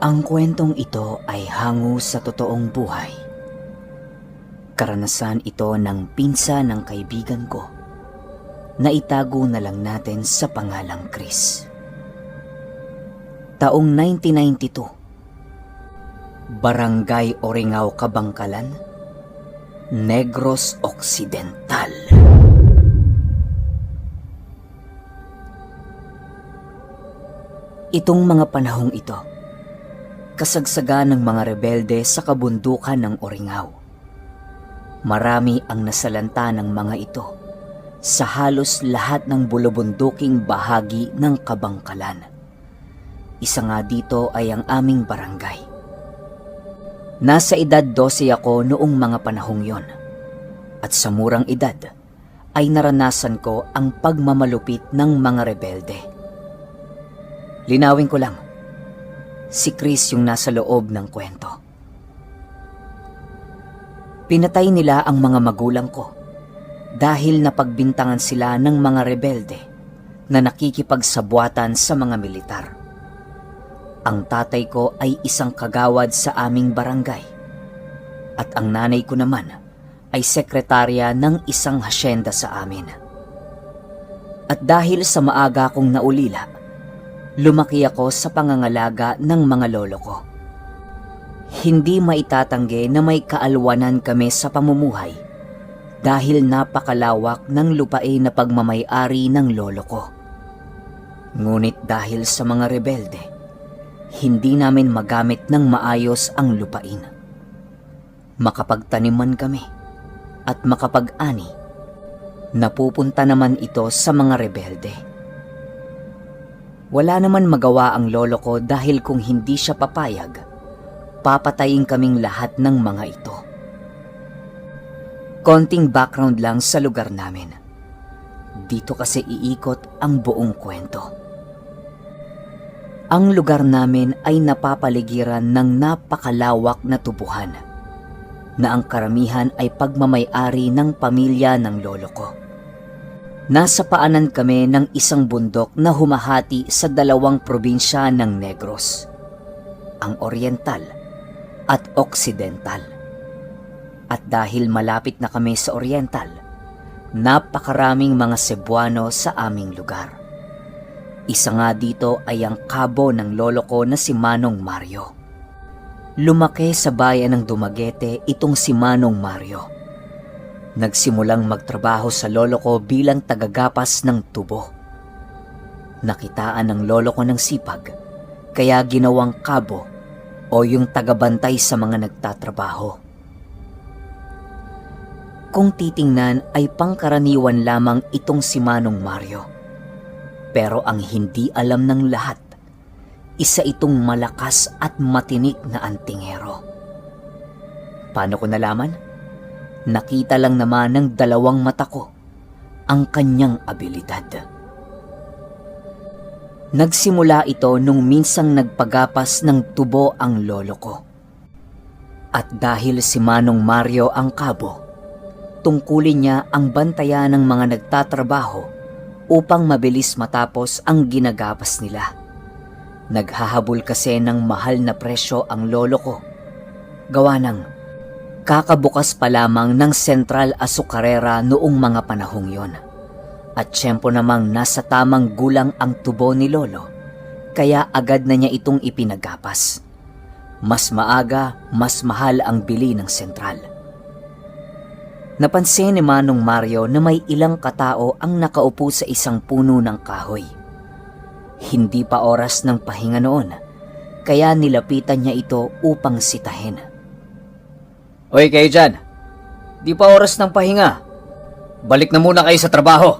Ang kwentong ito ay hango sa totoong buhay. Karanasan ito ng pinsa ng kaibigan ko na itago na lang natin sa pangalang Chris. Taong 1992, Barangay Oringaw, Kabangkalan, Negros Occidental. Itong mga panahong ito, kasagsagan ng mga rebelde sa kabundukan ng Oringaw. Marami ang nasalanta ng mga ito sa halos lahat ng bulubunduking bahagi ng Kabangkalan. Isa nga dito ay ang aming barangay. Nasa edad 12 ako noong mga panahong yon. At sa murang edad, ay naranasan ko ang pagmamalupit ng mga rebelde. Linawin ko lang, si Chris yung nasa loob ng kwento. Pinatay nila ang mga magulang ko dahil napagbintangan sila ng mga rebelde na nakikipagsabwatan sa mga militar. Ang tatay ko ay isang kagawad sa aming barangay at ang nanay ko naman ay sekretarya ng isang hasyenda sa amin. At dahil sa maaga kong naulila, lumaki ako sa pangangalaga ng mga lolo ko. Hindi maitatanggi na may kaalwanan kami sa pamumuhay dahil napakalawak ng lupain na pagmamayari ng lolo ko. Ngunit dahil sa mga rebelde, hindi namin magamit ng maayos ang lupain. Makapagtaniman kami at makapag-ani, napupunta naman ito sa mga rebelde. Wala naman magawa ang lolo ko dahil kung hindi siya papayag, papatayin kaming lahat ng mga ito. Konting background lang sa lugar namin. Dito kasi iikot ang buong kwento. Ang lugar namin ay napapaligiran ng napakalawak na tubuhan na ang karamihan ay pagmamayari ng pamilya ng lolo ko. Nasa paanan kami ng isang bundok na humahati sa dalawang probinsya ng Negros, ang Oriental at Occidental. At dahil malapit na kami sa Oriental, napakaraming mga Cebuano sa aming lugar. Isa nga dito ay ang kabo ng lolo ko na si Manong Mario. Lumaki sa bayan ng Dumaguete itong si Manong Mario. Nagsimulang magtrabaho sa lolo ko bilang tagagapas ng tubo. Nakitaan ng lolo ko ng sipag, kaya ginawang kabo o yung tagabantay sa mga nagtatrabaho. Kung titingnan ay pangkaraniwan lamang itong si Manong Mario. Pero ang hindi alam ng lahat, isa itong malakas at matinik na antingero. Paano ko nalaman? Nakita lang naman ng dalawang mata ko ang kanyang abilidad. Nagsimula ito nung minsang nagpagapas ng tubo ang lolo ko. At dahil si Manong Mario ang kabo, tungkulin niya ang bantayan ng mga nagtatrabaho upang mabilis matapos ang ginagapas nila. Naghahabol kasi ng mahal na presyo ang lolo ko. Gawa ng kakabukas pa lamang ng Central Azucarera noong mga panahong yon. At tiyempo namang nasa tamang gulang ang tubo ni lolo, kaya agad na niya itong ipinagapas. Mas maaga, mas mahal ang bili ng sentral. Napansin ni Manong Mario na may ilang katao ang nakaupo sa isang puno ng kahoy. Hindi pa oras ng pahinga noon, kaya nilapitan niya ito upang sitahin. Hoy kayo dyan, di pa oras ng pahinga. Balik na muna kayo sa trabaho.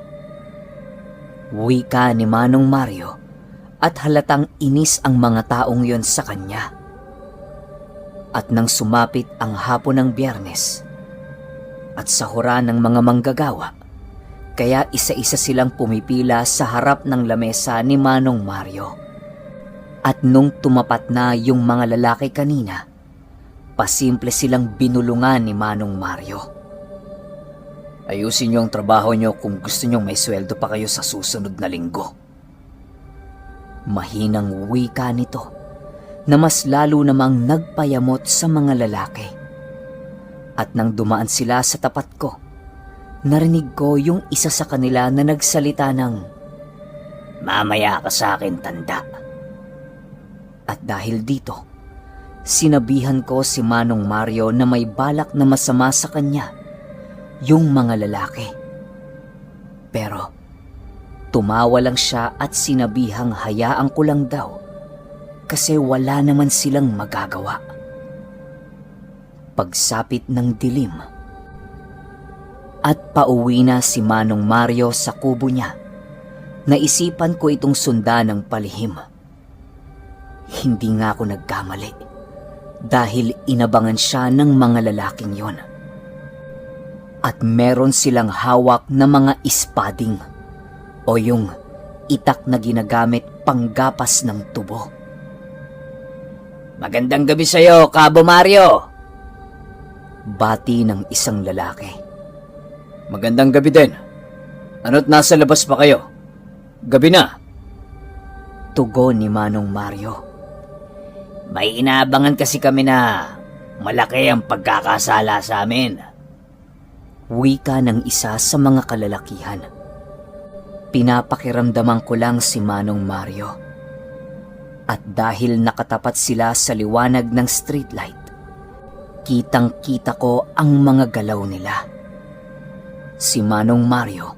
Wika ni Manong Mario at halatang inis ang mga taong yon sa kanya. At nang sumapit ang hapon ng biyernes at sa hura ng mga manggagawa, kaya isa-isa silang pumipila sa harap ng lamesa ni Manong Mario. At nung tumapat na yung mga lalaki kanina, pasimple silang binulungan ni Manong Mario. Ayusin niyo ang trabaho niyo kung gusto niyo may sweldo pa kayo sa susunod na linggo. Mahinang wika nito na mas lalo namang nagpayamot sa mga lalaki. At nang dumaan sila sa tapat ko, narinig ko yung isa sa kanila na nagsalita ng, Mamaya ka sa akin, tanda. At dahil dito, sinabihan ko si Manong Mario na may balak na masama sa kanya yung mga lalaki. Pero tumawa lang siya at sinabihang hayaan ko lang daw kasi wala naman silang magagawa. Pagsapit ng dilim at pauwi na si Manong Mario sa kubo niya, naisipan ko itong sundan ng palihim. Hindi nga ako nagkamali dahil inabangan siya ng mga lalaking yon. At meron silang hawak na mga ispading o yung itak na ginagamit panggapas ng tubo. Magandang gabi sa'yo, Cabo Mario! Bati ng isang lalaki. Magandang gabi din. Ano't nasa labas pa kayo? Gabi na. Tugon ni Manong Mario. May inaabangan kasi kami na malaki ang pagkakasala sa amin. Wika ng isa sa mga kalalakihan. Pinapakiramdaman ko lang si Manong Mario. At dahil nakatapat sila sa liwanag ng streetlight, kitang kita ko ang mga galaw nila. Si Manong Mario,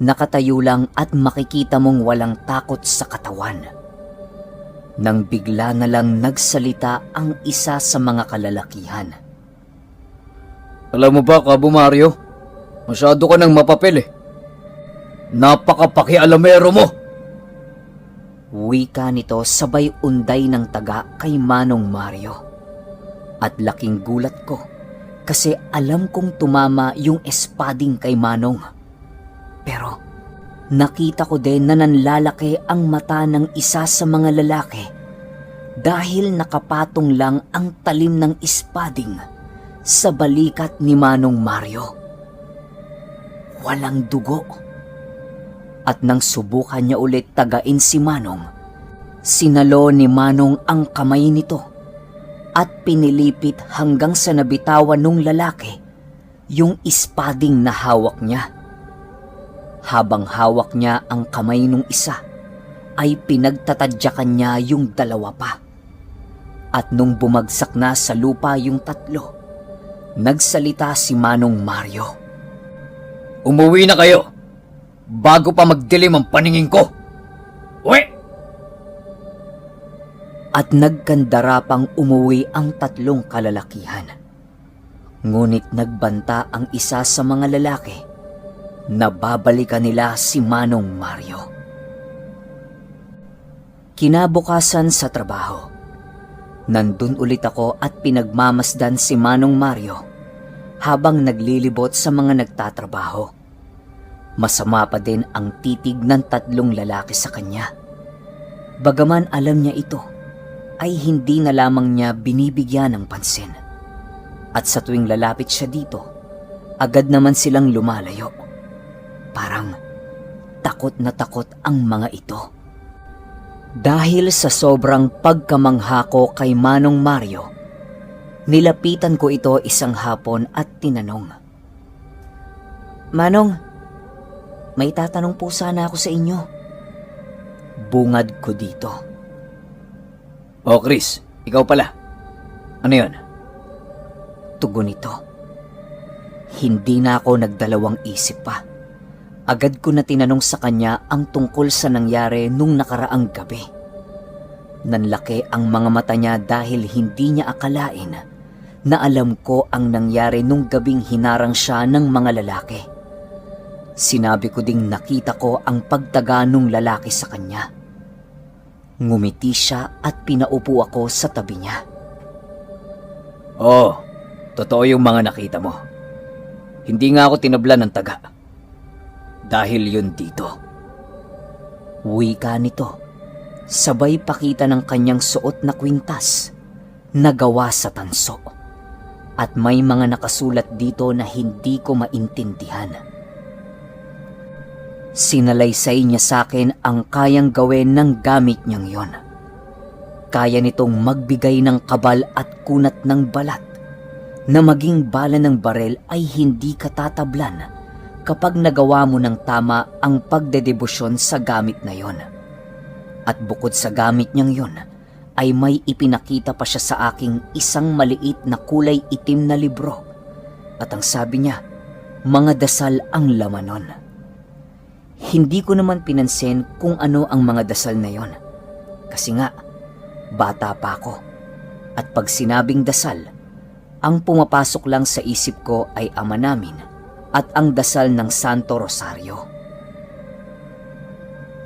nakatayo lang at makikita mong walang takot sa katawan. Nang bigla na lang nagsalita ang isa sa mga kalalakihan. Alam mo ba, Cabo Mario? Masyado ka ng mapapil eh. Napakapakialamero mo! Wika nito sabay unday ng taga kay Manong Mario. At laking gulat ko kasi alam kong tumama yung espading kay Manong. Pero nakita ko din na nanlalaki ang mata ng isa sa mga lalaki dahil nakapatong lang ang talim ng espading sa balikat ni Manong Mario. Walang dugo. At nang subukan niya ulit tagain si Manong, sinalo ni Manong ang kamay nito at pinilipit hanggang sa nabitawan nung lalaki yung ispading na hawak niya. Habang hawak niya ang kamay nung isa, ay pinagtatadyakan niya yung dalawa pa. At nung bumagsak na sa lupa yung tatlo, nagsalita si Manong Mario. Umuwi na kayo! Bago pa magdilim ang paningin ko! Uwi! at nagkandara pang umuwi ang tatlong kalalakihan. Ngunit nagbanta ang isa sa mga lalaki na babalikan nila si Manong Mario. Kinabukasan sa trabaho, nandun ulit ako at pinagmamasdan si Manong Mario habang naglilibot sa mga nagtatrabaho. Masama pa din ang titig ng tatlong lalaki sa kanya. Bagaman alam niya ito, ay hindi na lamang niya binibigyan ng pansin. At sa tuwing lalapit siya dito, agad naman silang lumalayo. Parang takot na takot ang mga ito. Dahil sa sobrang pagkamangha ko kay Manong Mario, nilapitan ko ito isang hapon at tinanong. Manong, may tatanong po sana ako sa inyo. Bungad ko dito. Oh, Chris, ikaw pala. Ano yon? tugon nito. Hindi na ako nagdalawang isip pa. Agad ko na tinanong sa kanya ang tungkol sa nangyari nung nakaraang gabi. Nanlaki ang mga mata niya dahil hindi niya akalain na alam ko ang nangyari nung gabing hinarang siya ng mga lalaki. Sinabi ko ding nakita ko ang pagtaga nung lalaki sa kanya. Ngumiti siya at pinaupo ako sa tabi niya. Oh, totoo yung mga nakita mo. Hindi nga ako tinabla ng taga. Dahil yun dito. Wika nito, sabay pakita ng kanyang suot na kwintas na gawa sa tanso. At may mga nakasulat dito na hindi ko maintindihan. Sinalaysay niya sa akin ang kayang gawin ng gamit niyang yon. kaya nitong magbigay ng kabal at kunat ng balat na maging bala ng barel ay hindi katatablan kapag nagawa mo ng tama ang pagdedebosyon sa gamit na yon. At bukod sa gamit niyang yon, ay may ipinakita pa siya sa aking isang maliit na kulay itim na libro. At ang sabi niya, mga dasal ang laman nun. Hindi ko naman pinansin kung ano ang mga dasal na yon. Kasi nga, bata pa ako. At pag sinabing dasal, ang pumapasok lang sa isip ko ay ama namin at ang dasal ng Santo Rosario.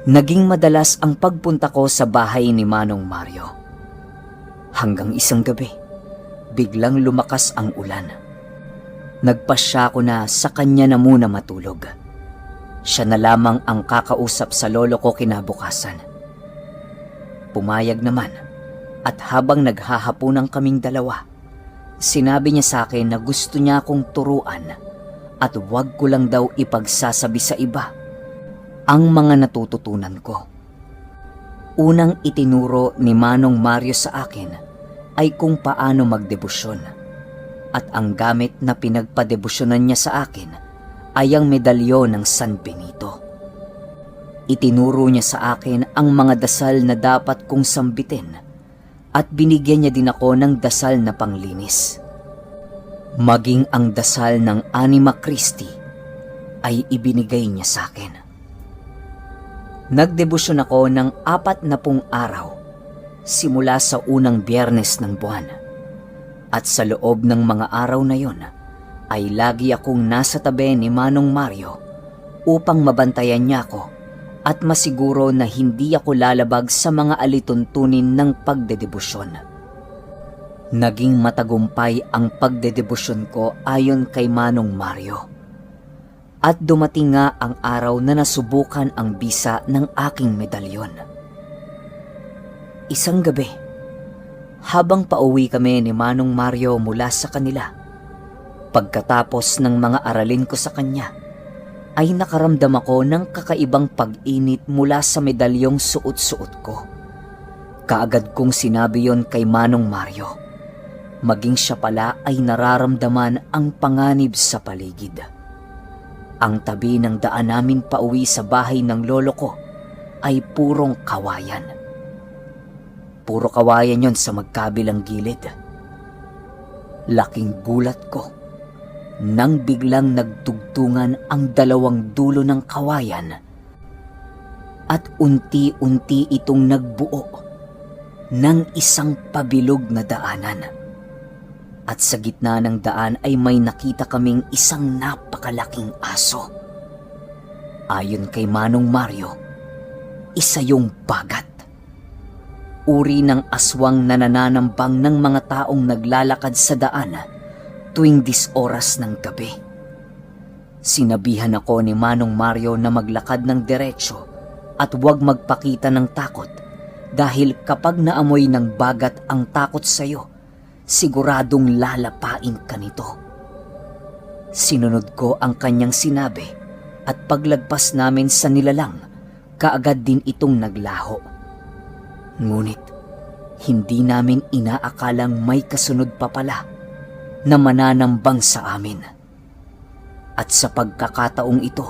Naging madalas ang pagpunta ko sa bahay ni Manong Mario. Hanggang isang gabi, biglang lumakas ang ulan. Nagpasya ko na sa kanya na muna matulog. Siya na lamang ang kakausap sa lolo ko kinabukasan. Pumayag naman at habang naghahapunan kaming dalawa, sinabi niya sa akin na gusto niya akong turuan at wag ko lang daw ipagsasabi sa iba ang mga natututunan ko. Unang itinuro ni Manong Mario sa akin ay kung paano magdebosyon at ang gamit na pinagpadebosyonan niya sa akin ay ang medalyon ng San Benito. Itinuro niya sa akin ang mga dasal na dapat kong sambitin at binigyan niya din ako ng dasal na panglinis. Maging ang dasal ng Anima Christi ay ibinigay niya sa akin. Nagdebosyon ako ng apat na pung araw simula sa unang biyernes ng buwan. At sa loob ng mga araw na yon ay lagi akong nasa tabi ni Manong Mario upang mabantayan niya ako at masiguro na hindi ako lalabag sa mga alituntunin ng pagdedebosyon. Naging matagumpay ang pagdedebosyon ko ayon kay Manong Mario. At dumating nga ang araw na nasubukan ang bisa ng aking medalyon. Isang gabi, habang pauwi kami ni Manong Mario mula sa kanila, pagkatapos ng mga aralin ko sa kanya, ay nakaramdam ako ng kakaibang pag-init mula sa medalyong suot-suot ko. Kaagad kong sinabi yon kay Manong Mario. Maging siya pala ay nararamdaman ang panganib sa paligid. Ang tabi ng daan namin pauwi sa bahay ng lolo ko ay purong kawayan. Puro kawayan yon sa magkabilang gilid. Laking gulat ko nang biglang nagtugtungan ang dalawang dulo ng kawayan at unti-unti itong nagbuo ng isang pabilog na daanan. At sa gitna ng daan ay may nakita kaming isang napakalaking aso. Ayon kay Manong Mario, isa yung bagat. Uri ng aswang na nananambang ng mga taong naglalakad sa daan tuwing dis oras ng gabi. Sinabihan ako ni Manong Mario na maglakad ng diretsyo at huwag magpakita ng takot dahil kapag naamoy ng bagat ang takot sa'yo, siguradong lalapain ka nito. Sinunod ko ang kanyang sinabi at paglagpas namin sa nilalang, kaagad din itong naglaho. Ngunit, hindi namin inaakalang may kasunod pa pala na mananambang sa amin. At sa pagkakataong ito,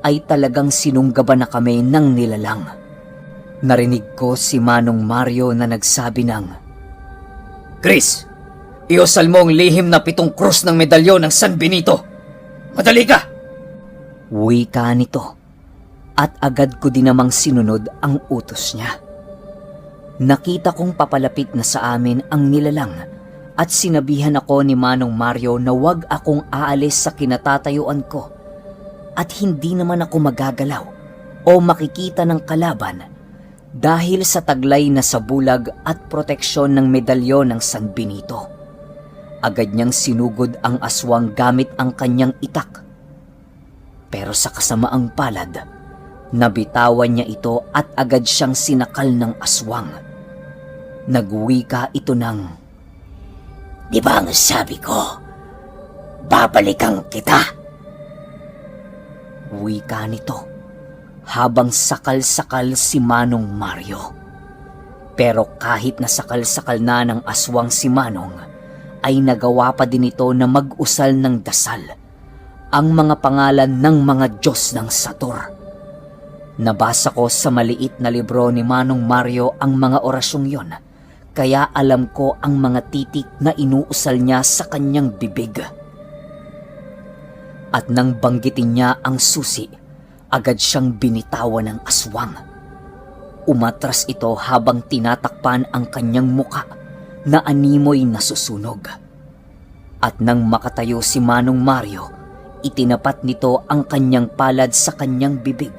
ay talagang sinunggaban na kami ng nilalang. Narinig ko si Manong Mario na nagsabi ng, Chris, iosal mo ang lihim na pitong krus ng medalyon ng San Benito. Madali ka! Wika nito at agad ko din namang sinunod ang utos niya. Nakita kong papalapit na sa amin ang nilalang at sinabihan ako ni Manong Mario na wag akong aalis sa kinatatayuan ko at hindi naman ako magagalaw o makikita ng kalaban dahil sa taglay na sa bulag at proteksyon ng medalyon ng San Benito. Agad niyang sinugod ang aswang gamit ang kanyang itak. Pero sa kasamaang palad, nabitawan niya ito at agad siyang sinakal ng aswang. Nagwika ito ng, Di ba ang sabi ko, babalikan kita? wika nito, habang sakal-sakal si Manong Mario. Pero kahit nasakal-sakal na ng aswang si Manong, ay nagawa pa din ito na mag-usal ng dasal ang mga pangalan ng mga Diyos ng Sator. Nabasa ko sa maliit na libro ni Manong Mario ang mga orasyong yon, kaya alam ko ang mga titik na inuusal niya sa kanyang bibig. At nang banggitin niya ang susi, agad siyang binitawan ng aswang. Umatras ito habang tinatakpan ang kanyang muka na animoy nasusunog. At nang makatayo si Manong Mario, itinapat nito ang kanyang palad sa kanyang bibig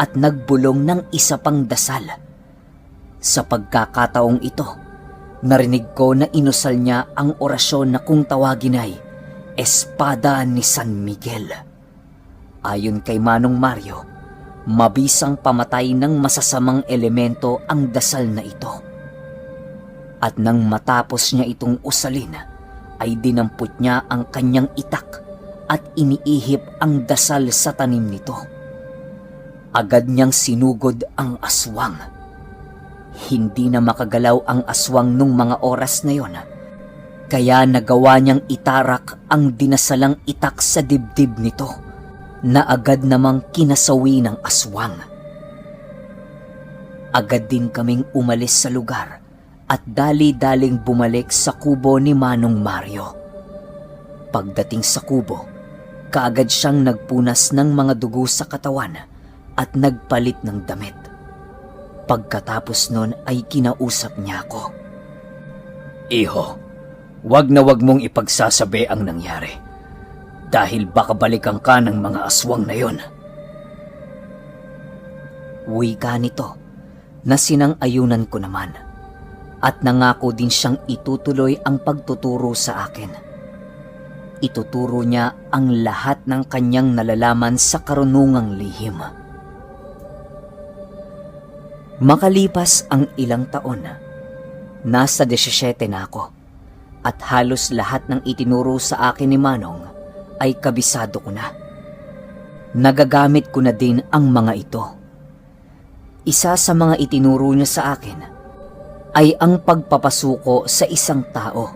at nagbulong ng isa pang dasal. Sa pagkakataong ito, narinig ko na inusal niya ang orasyon na kung tawagin ay Espada ni San Miguel. Ayon kay Manong Mario, mabisang pamatay ng masasamang elemento ang dasal na ito. At nang matapos niya itong usalin, ay dinampot niya ang kanyang itak at iniihip ang dasal sa tanim nito. Agad niyang sinugod ang aswang. Hindi na makagalaw ang aswang nung mga oras na yon. Kaya nagawa niyang itarak ang dinasalang itak sa dibdib nito na agad namang kinasawi ng aswang. Agad din kaming umalis sa lugar at dali-daling bumalik sa kubo ni Manong Mario. Pagdating sa kubo, kaagad siyang nagpunas ng mga dugo sa katawan at nagpalit ng damit. Pagkatapos nun ay kinausap niya ako. Iho, wag na wag mong ipagsasabi ang nangyari. Dahil baka balikan ka ng mga aswang na yon. Wika nito na sinang-ayunan ko naman at nangako din siyang itutuloy ang pagtuturo sa akin. Ituturo niya ang lahat ng kanyang nalalaman sa karunungang lihim. Makalipas ang ilang taon, nasa 17 na ako at halos lahat ng itinuro sa akin ni Manong ay kabisado ko na. Nagagamit ko na din ang mga ito. Isa sa mga itinuro niya sa akin ay ang pagpapasuko sa isang tao.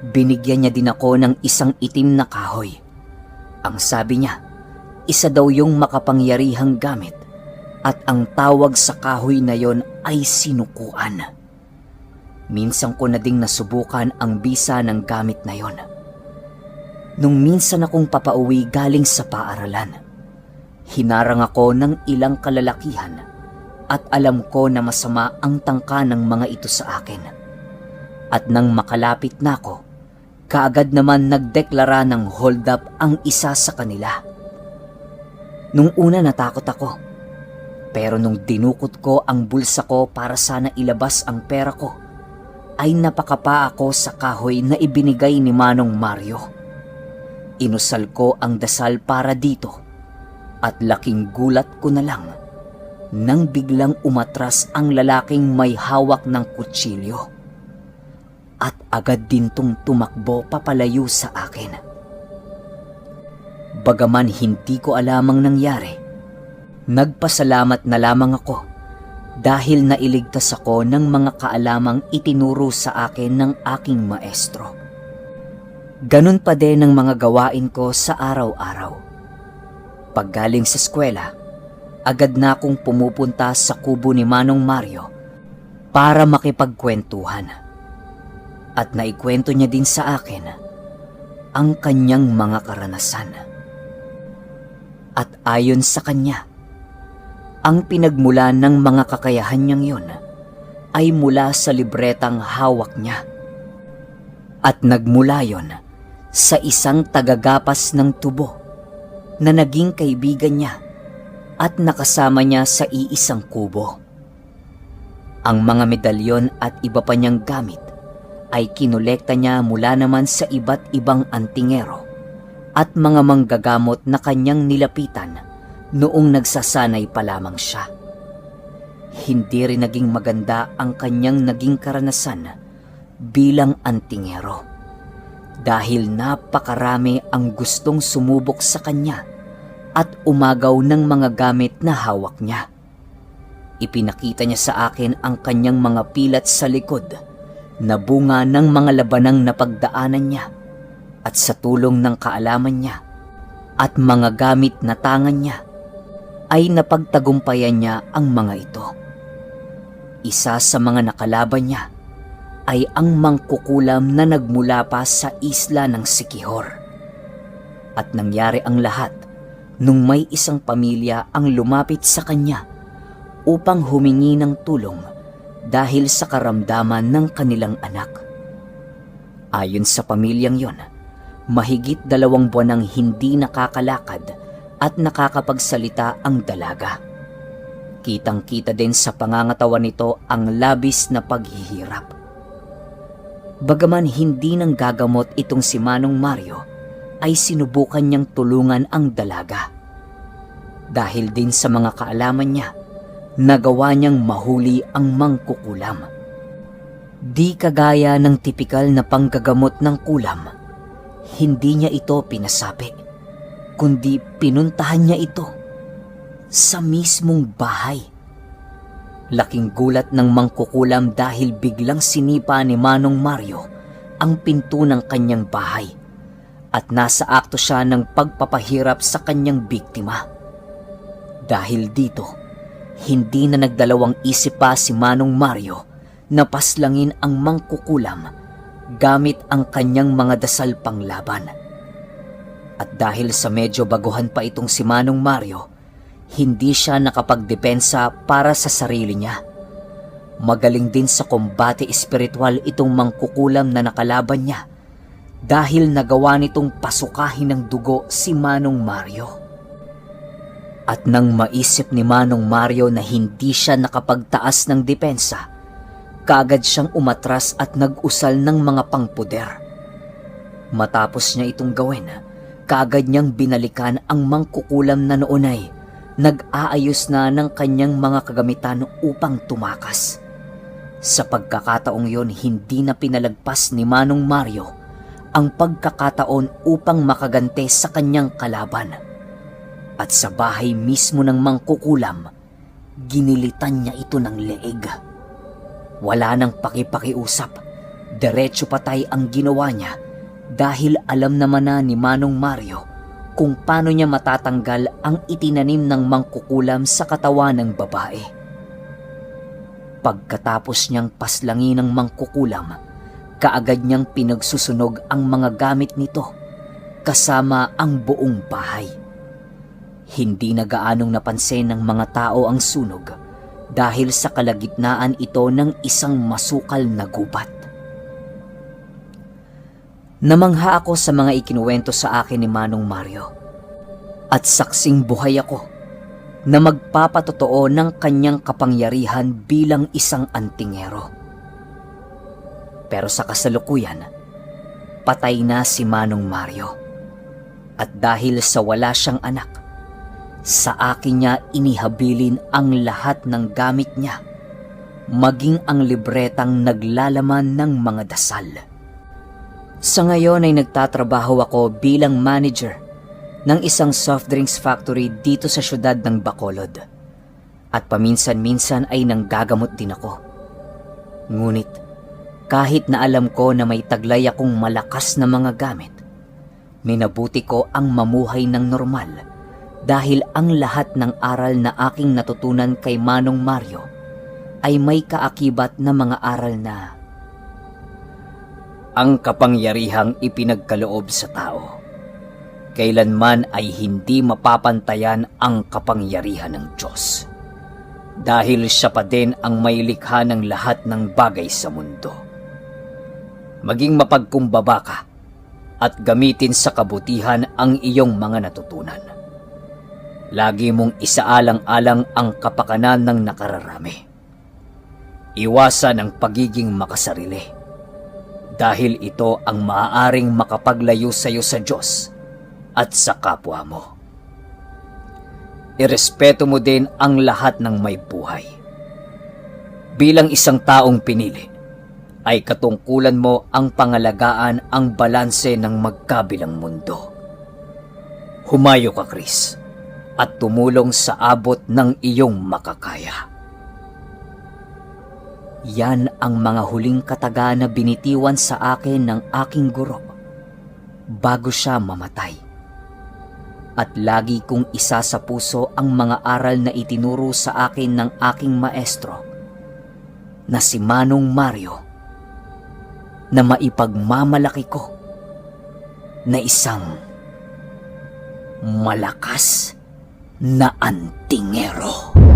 Binigyan niya din ako ng isang itim na kahoy. Ang sabi niya, isa daw yung makapangyarihang gamit at ang tawag sa kahoy na yon ay sinukuan. Minsan ko na ding nasubukan ang bisa ng gamit na yon. Nung minsan akong papauwi galing sa paaralan, hinarang ako ng ilang kalalakihan at alam ko na masama ang tangka ng mga ito sa akin. At nang makalapit na ako, kaagad naman nagdeklara ng hold up ang isa sa kanila. Nung una natakot ako, pero nung dinukot ko ang bulsa ko para sana ilabas ang pera ko, ay napakapa ako sa kahoy na ibinigay ni Manong Mario. Inusal ko ang dasal para dito at laking gulat ko na lang nang biglang umatras ang lalaking may hawak ng kutsilyo. At agad din tong tumakbo papalayo sa akin. Bagaman hindi ko alam ang nangyari, nagpasalamat na lamang ako dahil nailigtas ako ng mga kaalamang itinuro sa akin ng aking maestro. Ganun pa din ang mga gawain ko sa araw-araw. Paggaling sa eskwela, agad na akong pumupunta sa kubo ni Manong Mario para makipagkwentuhan. At naikwento niya din sa akin ang kanyang mga karanasan. At ayon sa kanya, ang pinagmula ng mga kakayahan niyang yon ay mula sa libretang hawak niya. At nagmula yon sa isang tagagapas ng tubo na naging kaibigan niya at nakasama niya sa iisang kubo. Ang mga medalyon at iba pa niyang gamit ay kinolekta niya mula naman sa iba't ibang antingero at mga manggagamot na kanyang nilapitan noong nagsasanay pa lamang siya. Hindi rin naging maganda ang kanyang naging karanasan bilang antingero dahil napakarami ang gustong sumubok sa kanya at umagaw ng mga gamit na hawak niya. Ipinakita niya sa akin ang kanyang mga pilat sa likod na bunga ng mga labanang napagdaanan niya at sa tulong ng kaalaman niya at mga gamit na tangan niya ay napagtagumpayan niya ang mga ito. Isa sa mga nakalaban niya ay ang mangkukulam na nagmula pa sa isla ng Sikihor. At nangyari ang lahat nung may isang pamilya ang lumapit sa kanya upang humingi ng tulong dahil sa karamdaman ng kanilang anak. Ayon sa pamilyang yon, mahigit dalawang buwan nang hindi nakakalakad at nakakapagsalita ang dalaga. Kitang-kita din sa pangangatawan nito ang labis na paghihirap. Bagaman hindi nang gagamot itong si Manong Mario, ay sinubukan niyang tulungan ang dalaga. Dahil din sa mga kaalaman niya, nagawa niyang mahuli ang mangkukulam. Di kagaya ng tipikal na panggagamot ng kulam, hindi niya ito pinasapi, kundi pinuntahan niya ito sa mismong bahay. Laking gulat ng mangkukulam dahil biglang sinipa ni Manong Mario ang pinto ng kanyang bahay at nasa akto siya ng pagpapahirap sa kanyang biktima. Dahil dito, hindi na nagdalawang isip pa si Manong Mario na paslangin ang mangkukulam gamit ang kanyang mga dasal panglaban. At dahil sa medyo baguhan pa itong si Manong Mario, hindi siya nakapagdepensa para sa sarili niya. Magaling din sa kombate espiritual itong mangkukulam na nakalaban niya dahil nagawa nitong pasukahin ng dugo si Manong Mario. At nang maisip ni Manong Mario na hindi siya nakapagtaas ng depensa, kaagad siyang umatras at nag-usal ng mga pangpuder. Matapos niya itong gawin, kaagad niyang binalikan ang mangkukulam na noon ay nag-aayos na ng kanyang mga kagamitan upang tumakas. Sa pagkakataong yon, hindi na pinalagpas ni Manong Mario ang pagkakataon upang makagante sa kanyang kalaban. At sa bahay mismo ng mangkukulam, ginilitan niya ito ng leeg. Wala nang pakipakiusap, diretso patay ang ginawa niya dahil alam naman na ni Manong Mario kung paano niya matatanggal ang itinanim ng mangkukulam sa katawan ng babae. Pagkatapos niyang paslangin ng mangkukulam, kaagad niyang pinagsusunog ang mga gamit nito kasama ang buong bahay. Hindi na gaanong napansin ng mga tao ang sunog dahil sa kalagitnaan ito ng isang masukal na gubat. Namangha ako sa mga ikinuwento sa akin ni Manong Mario. At saksing buhay ako na magpapatotoo ng kanyang kapangyarihan bilang isang antingero. Pero sa kasalukuyan, patay na si Manong Mario. At dahil sa wala siyang anak, sa akin niya inihabilin ang lahat ng gamit niya, maging ang libretang naglalaman ng mga dasal. Sa ngayon ay nagtatrabaho ako bilang manager ng isang soft drinks factory dito sa syudad ng Bacolod. At paminsan-minsan ay nanggagamot din ako. Ngunit kahit na alam ko na may taglay akong malakas na mga gamit, minabuti ko ang mamuhay ng normal dahil ang lahat ng aral na aking natutunan kay Manong Mario ay may kaakibat na mga aral na ang kapangyarihang ipinagkaloob sa tao. Kailanman ay hindi mapapantayan ang kapangyarihan ng Diyos. Dahil siya pa din ang may likha ng lahat ng bagay sa mundo. Maging mapagkumbaba ka at gamitin sa kabutihan ang iyong mga natutunan. Lagi mong isaalang-alang ang kapakanan ng nakararami. Iwasan ang pagiging makasarili dahil ito ang maaaring makapaglayo sa iyo sa Diyos at sa kapwa mo. Irespeto mo din ang lahat ng may buhay. Bilang isang taong pinili, ay katungkulan mo ang pangalagaan ang balanse ng magkabilang mundo. Humayo ka, Chris, at tumulong sa abot ng iyong makakaya. Yan ang mga huling kataga na binitiwan sa akin ng aking guro bago siya mamatay. At lagi kong isa sa puso ang mga aral na itinuro sa akin ng aking maestro na si Manong Mario na maipagmamalaki ko na isang malakas na antingero.